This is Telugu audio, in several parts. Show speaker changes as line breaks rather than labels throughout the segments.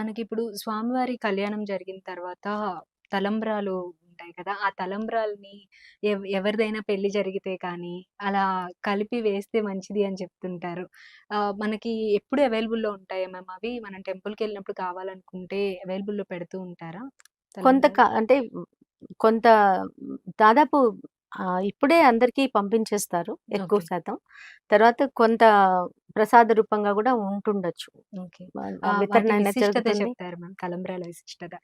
మనకిప్పుడు స్వామివారి కళ్యాణం జరిగిన తర్వాత తలంబ్రాలు ఉంటాయి కదా! ఆ తలంబ్రాల్ని ఎవ్ ఎవరిదైనా పెళ్ళి జరిగితే కానీ, అలా కలిపి వేస్తే మంచిది అని చెప్తుంటారు. మనకి ఎప్పుడు అవైలబుల్‌లో ఉంటాయా మ్యామ్ అవి? మనం టెంపుల్‌కెళ్ళినప్పుడు కావాలనుకుంటే అవైలబుల్‌లో పెడుతూ ఉంటారా?
కొంత? అంటే కొంత దాదాపు ఇప్పుడే అందరికీ పంపించేస్తారు ఎక్కువ. శాతం. తర్వాత కొంత ప్రసాద రూపంగా గూడా ఉంటుండొచ్చు.
ఓకే.
వ
ఆ! వాటి
వితరణ అనేది
విశిష్టత
జరుగుతుంది.
చెప్తారు మ్యామ్. తలంబ్రాల విశిష్టత.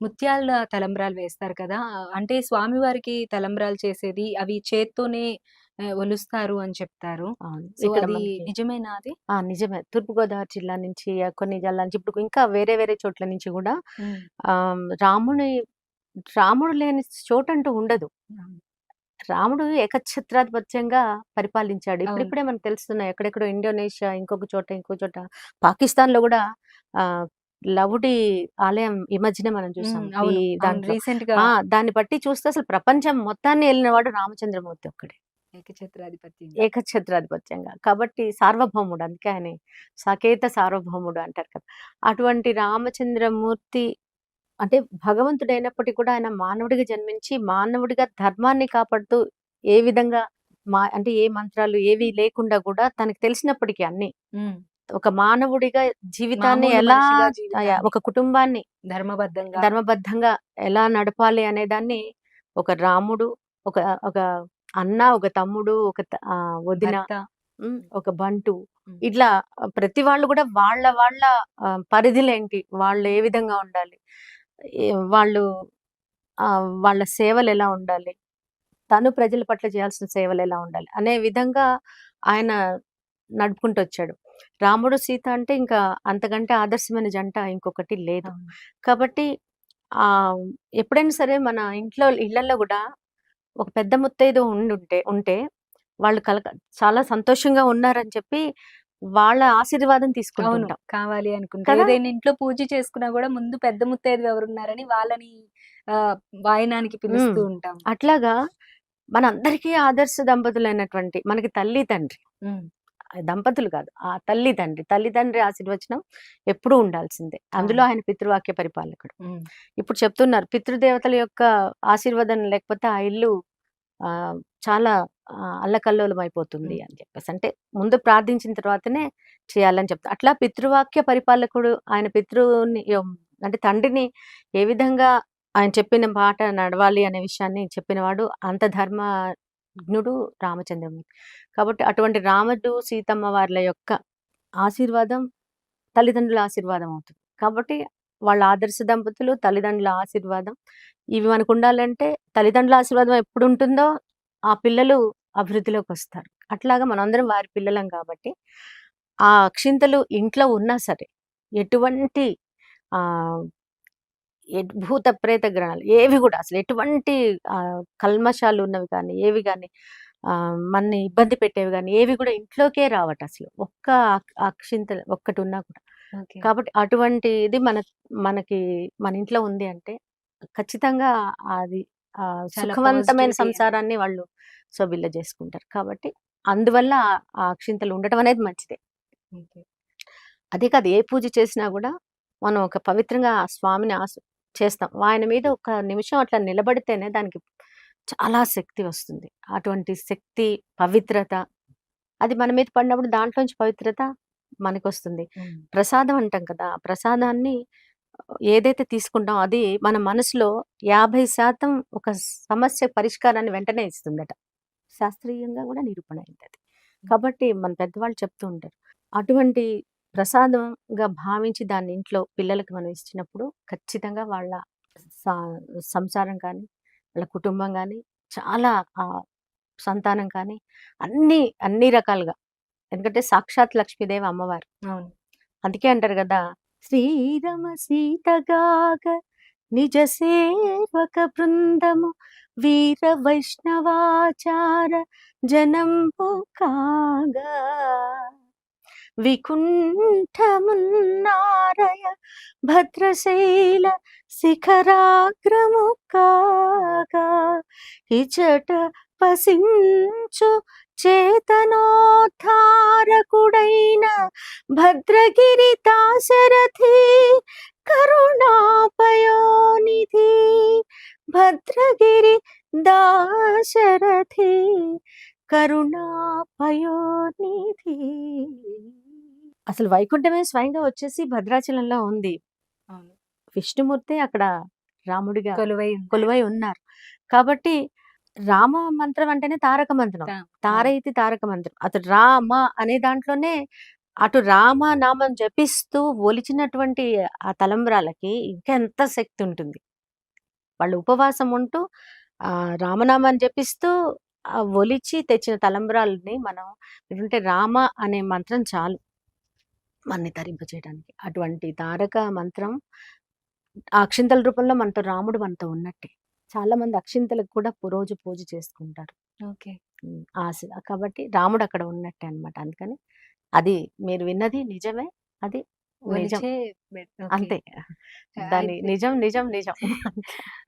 ముత్యాల తలంబ్రాలు వేస్తారు కదా! అంటే స్వామివారికి తలంబ్రాలు చేసేది అవి చేత్తోనే ఒలుస్తారు అని చెప్తారు.
అవును.
సో,
ఇక్కడ
అది
మనకి
నిజమేనా అది?
ఆ! నిజమే. తూర్పుగోదావరి జిల్లా నుంచి కొన్ని జిల్లాల నుంచి ఇప్పుడు ఇంకా వేరే వేరే చోట్ల నుంచి. ఆహ్, రాముని రాముడు లేని చోటంటూ ఉండదు. రాముడు ఏకఛత్రాధిపత్యంగా పరిపాలించాడు.
అవును.
ఇప్పుడిప్పుడే మనకు తెలుస్తున్నాయి. ఎక్కడెక్కడో ఇండోనేషియా, ఇంకొక చోట, ఇంకో చోట పాకిస్తాన్‌లో గూడా ఆహ్, లవుడి ఆలయం ఈ మధ్యనే మనం చూసాం.
హ్మ్.
ఈ
అవును. అవును.
దాంట్లో.
రీసెంట్‌గా
ఆ! దాన్ని బట్టి చూస్తే అసలు ప్రపంచం మొత్తాన్ని ఏలినవాడు రామచంద్రమూర్తి ఒక్కడే.
ఏకఛత్రాధిపత్యంగా.
ఏకఛత్రాధిపత్యంగా. కాబట్టి సార్వభౌముడు. అందుకే ఆయన సాకేత సార్వభౌముడు అంటారు కదా! అటువంటి రామచంద్రమూర్తి అంటే భగవంతుడైనప్పటికి కూడా ఆయన మానవుడిగా జన్మించి, మానవుడిగా ధర్మాన్ని కాపాడుతూ ఏ విధంగా మా అంటే ఏ మంత్రాలు ఏవి లేకుండా కూడా తనకు తెలిసినప్పటికి అన్నీ. ఒక మానవుడిగా జీవితాన్ని ఎలా ఒక కుటుంబాన్ని
ధర్మబద్ధంగా
ధర్మబద్ధంగా ఎలా నడపాలి అనేదాన్ని ఒక రాముడు, ఒక ఒక అన్న, ఒక తమ్ముడు, ఒక వదిన. ఒక బంటు. ఇట్లా ప్రతి వాళ్ళు కూడా వాళ్ళ వాళ్ళ పరిధులేంటి? వాళ్ళు ఏ విధంగా ఉండాలి? వాళ్ళు వాళ్ళ సేవలెలా ఉండాలి? తను ప్రజల పట్ల చేయాల్సిన సేవలెలా ఉండాలి? అనే విధంగా ఆయన నడుపుకుంటొచ్చాడు. రాముడు, సీత అంటే ఇంకా అంతకంటే ఆదర్శమైన జంట ఇంకొకటి లేదు. కాబట్టి ఆహ్, ఎప్పుడైనా సరే మన ఇంట్లో ఇళ్ళల్లో గూడా ఒక పెద్ద ముత్తైదువ ఉండుంటే ఉంటే వాళ్ళు కలక చాలా సంతోషంగా ఉన్నారని చెప్పి వాళ్ళ ఆశీర్వాదం
అవును.
తీసుకుంటుంటాం.
కావాలి అనుకుంటే. ఏదైనా ఇంట్లో పూజ చేసుకున్నా గూడా ముందు పెద్ద ముత్తైదువు ఎవరున్నారని వాళ్ళని వాయనానికి పిలుస్తూ. ఉంటాం.
అట్లాగా మనందరికీ ఆదర్శ దంపతులైనటువంటి మనకి తల్లి, తండ్రి. దంపతులు కాదు. ఆ తల్లి, తండ్రి. తల్లి, తండ్రి ఆశీర్వచనం ఎప్పుడూ ఉండాల్సిందే. అందులో. ఆయన పితృవాక్య పరిపాలకుడు. ఇప్పుడు చెప్తున్నారు పితృదేవతల యొక్క ఆశీర్వాదం లేకపోతే ఆ ఇల్లు చాలా ఆహ్, అల్లకల్లోలమైపోతుంది
హ్మ్.
అని చెప్పేసి. అంటే ముందు ప్రార్థించిన తర్వాతనే చేయాలని చెప్తా. అట్లా పితృవాక్య పరిపాలకుడు ఆయన పితృని అంటే తండ్రిని ఏ విధంగా ఆయన చెప్పిన మాట నడవాలి అనే విషయాన్ని చెప్పినవాడు అంత ధర్మజ్ఞుడు రామచంద్రమూర్తి. కాబట్టి అటువంటి రాముడు, సీతమ్మ వార్ల యొక్క ఆశీర్వాదం తల్లిదండ్రుల ఆశీర్వాదం అవుతుంది. కాబట్టి వాళ్ళ ఆదర్శ దంపతులు, తల్లిదండ్రుల ఆశీర్వాదం ఇవి మనకుండాలంటే తల్లిదండ్రుల ఆశీర్వాదం ఎప్పుడుంటుందో ఆ పిల్లలు అభివృద్ధిలోకొస్తారు. అట్లాగా మనందరం వారి పిల్లలం కాబట్టి ఆ అక్షింతలు ఇంట్లో ఉన్నా సరే ఎటువంటి భూత ప్రేత గ్రహాలు ఏవి గూడా అసలు ఎటువంటి కల్మషాలు ఉన్నవి కానీ, ఏవి ఆహ్, మనని ఇబ్బంది పెట్టేవి గాని ఏవి కూడా ఇంట్లోకే రావట అసలు. ఒక్క అక్ అక్షింత ఒక్కటున్నా కూడా.
ఓకే.
కాబట్టి అటువంటిది మన మనకి మన ఇంట్లో ఉంది అంటే ఖచ్చితంగా అది సుఖవంతమైన. సంసారాన్ని వాళ్ళు సొబిల్ల చేసుకుంటారు. కాబట్టి అందువల్ల ఆ అక్షింతలు ఉండటం అనేది మంచిదే. అదే కాదు ఏ పూజ చేసినా గూడా మనం ఒక పవిత్రంగా ఆ స్వామిని ఆస్ చేస్తాం. ఆయన మీద ఒక నిమిషం అట్లా నిలబడితేనే దానికి చాలా శక్తి వస్తుంది. అటువంటి శక్తి, పవిత్రత అది మన మీద పడినప్పుడు దాంట్లోంచి పవిత్రత మనకొస్తుంది.
హ్మ్.
ప్రసాదం అంటాం కదా! ఆ ప్రసాదాన్ని ఏదైతే తీసుకుంటామో అది మన మనసులో 50% ఒక సమస్య పరిష్కారాన్ని వెంటనే ఇస్తుందట. శాస్త్రీయంగా గూడా నిరూపణ అయిందది. కాబట్టి మన పెద్దవాళ్ళు చెప్తూ ఉంటారు. అటువంటి ప్రసాదంగా భావించి దాన్ని ఇంట్లో పిల్లలకి మనం ఇచ్చినప్పుడు ఖచ్చితంగా వాళ్ళ సంసారం కానీ, వాళ్ళ కుటుంబం గానీ చాలా సంతానం కానీ అన్నీ, అన్ని రకాలుగా. ఎందుకంటే సాక్షాత్ లక్ష్మీదేవి అమ్మవారు.
అవును.
అందుకే అంటారు గదా! శ్రీరమ సీతగాగ నిజ సేవక బృందము వీర వైష్ణవాచార జనంపు కాగా. వికుంఠమున్నారయ భద్రశైల శిఖరాగ్రము కాగా. ఇచట పసించు చేతనో భద్రగిరి దాశరథి కరుణాపయోనిధి భద్రగిరి దాశరథి కరుణాపయోనిధి. అసలు వైకుంఠమే స్వయంగా వచ్చేసి భద్రాచలంలో ఉంది. విష్ణుమూర్తి అక్కడ రాముడిగా
కొలువై
కొలువై ఉన్నారు. కాబట్టి రామ మంత్రం అంటేనే తారక మంత్రం. తారైతి తారక మంత్రం. అతడు రామ అనే దాంట్లోనే అటు రామ నామం జపిస్తూ ఒలిచినటువంటి ఆ తలంబ్రాలకి ఇంకా ఎంత శక్తి ఉంటుంది. వాళ్ళు ఉపవాసం ఉంటూ ఆ రామనామాన్ని జపిస్తూ ఆ ఒలిచి తెచ్చిన తలంబ్రాలని మనం ఏంటంటే రామ అనే మంత్రం చాలు. మనని తరింపచేయడానికి అటువంటి తారక మంత్రం అక్షింతల రూపంలో మనతో రాముడు మనతో ఉన్నట్టే. చాలా మంది అక్షింతలకు కూడా రోజు పూజ చేసుకుంటారు.
ఓకే.
ఆశ. కాబట్టి రాముడు అక్కడ ఉన్నట్టే అన్నమాట. అందుకని అది మీరు విన్నది నిజమే అది నిజం. అంతే. దాని నిజం నిజం నిజం.